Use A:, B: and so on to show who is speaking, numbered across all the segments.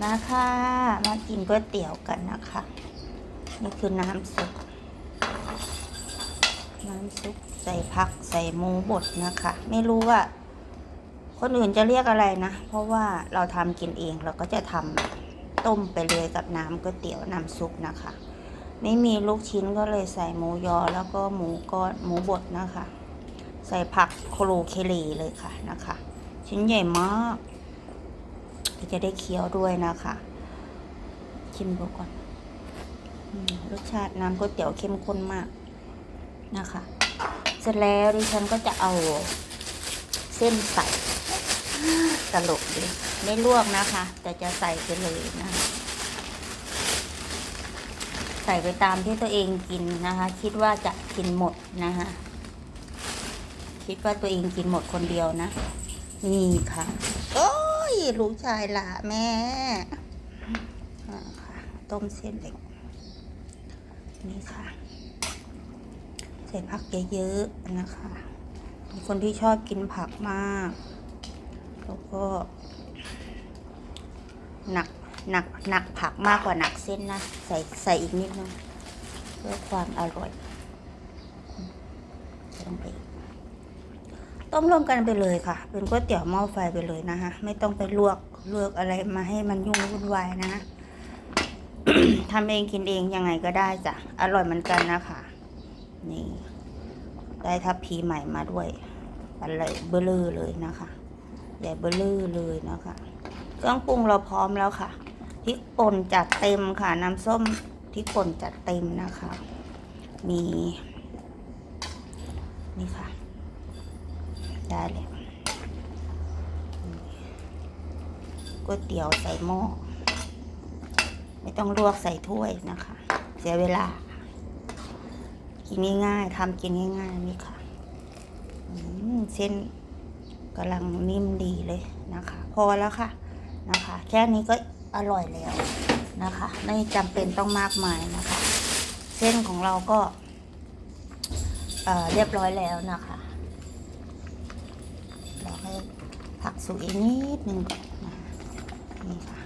A: มาค่ะมากินก๋วยเตี๋ยวกันนะคะ นี่คือน้ำซุป น้ำซุปใส่ผักใส่หมูบดนะคะ ไม่รู้ว่า คนอื่นจะเรียกอะไรนะ เพราะว่าเราทำกินเองเราก็จะทำต้มไปเลยกับน้ำก๋วยเตี๋ยวน้ำซุปนะคะ ไม่มีลูกชิ้นก็เลยใส่หมูยอแล้วก็หมูก้อนหมูบดนะคะ ใส่ผักโคโลเคเลเลยค่ะนะคะ ชิ้นใหญ่มาก จะได้เคี้ยวด้วยนะคะชิมดูก่อนรสชาติน้ำก๋วยเตี๋ยวเข้มข้นมากนะคะ เสร็จแล้วดิฉันก็จะเอาเส้นใส่ตลกดีไม่ลวกนะคะ แต่จะใส่ไปเลยนะคะ ใส่ไปตามที่ตัวเองกินนะคะ คิดว่าจะกินหมดนะคะคิดว่าตัวเองกินหมดคนเดียวนะ นี่ค่ะโอ้ ลูกชายละแม่ต้มเส้นเล็ก นี่ค่ะ ใส่ผักเยอะๆนะคะเป็นคนที่ชอบกินผักมาก แล้วก็หนักหนักหนักผักมากกว่าหนักเส้นนะ ใส่ใส่อีกนิดนึงเพื่อความอร่อยใส่ลงไปอีก ต้มรวมกันไปเลยค่ะ เป็นก๋วยเตี๋ยวหม้อไฟไปเลยนะคะ ไม่ต้องไปลวกลวกอะไรมาให้มันยุ่งวุ่นวายนะทำเองกินเองยังไงก็ได้จ้ะอร่อยเหมือนกันนะคะนี่ได้ทับพีใหม่มาด้วยอะไรเบลอเลยนะคะใหญ่เบลอเลยนะคะ เครื่องปรุงเราพร้อมแล้วค่ะพริกป่นจัดเต็มค่ะน้ำส้มพริกป่นจัดเต็มนะคะ มีนี่ค่ะ ได้เลยก๋วยเตี๋ยวใส่หม้อไม่ต้องลวกใส่ถ้วยนะคะ เสียเวลา กินง่ายๆทำกินง่ายๆนี่ค่ะเส้นกำลังนิ่มดีเลยนะคะ พอแล้วค่ะนะคะ แค่นี้ก็อร่อยแล้วนะคะ ไม่จำเป็นต้องมากมายนะคะ เส้นของเราก็เเรียบร้อยแล้วนะคะ ราให้ผักสุกอีกนิดนึงก่อนนะนี่ค่ะ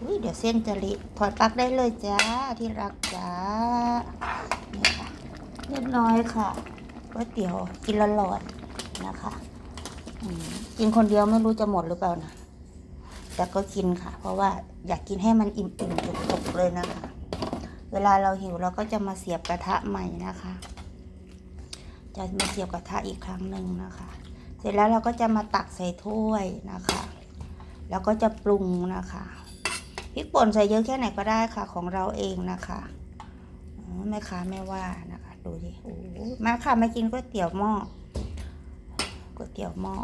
A: อุ้ยเดี๋ยวเส้นจะเละถอดปลั๊กได้เลยจ้าที่รักจ้านี่ค่ะเรียบร้อยค่ะก๋วยเตี๋ยวกินละหลอดนะคะกินคนเดียวไม่รู้จะหมดหรือเปล่านะแต่ก็กินค่ะ เพราะว่าอยากกินให้มันอิ่มๆจุกๆเลยนะคะ เวลาเราหิวเราก็จะมาเสียบกระทะใหม่นะคะ จะมาเสียบกระทะอีกครั้งหนึ่งนะคะ เสร็จแล้วเราก็จะมาตักใส่ถ้วยนะคะ แล้วก็จะปรุงนะคะพริกป่นใส่เยอะแค่ไหนก็ได้ค่ะ ของเราเองนะคะแม่ค้าไม่ว่านะคะ ดูดิโอ้มาค่ะมากินก๋วยเตี๋ยวหม้อก๋วยเตี๋ยวหม้อ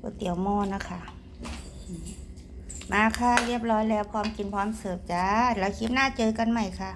A: ก๋วยเตี๋ยวหม้อนะคะมาค่ะเรียบร้อยแล้วพร้อมกินพร้อมเสิร์ฟจ้าแล้วคลิปหน้าเจอกันใหม่ค่ะ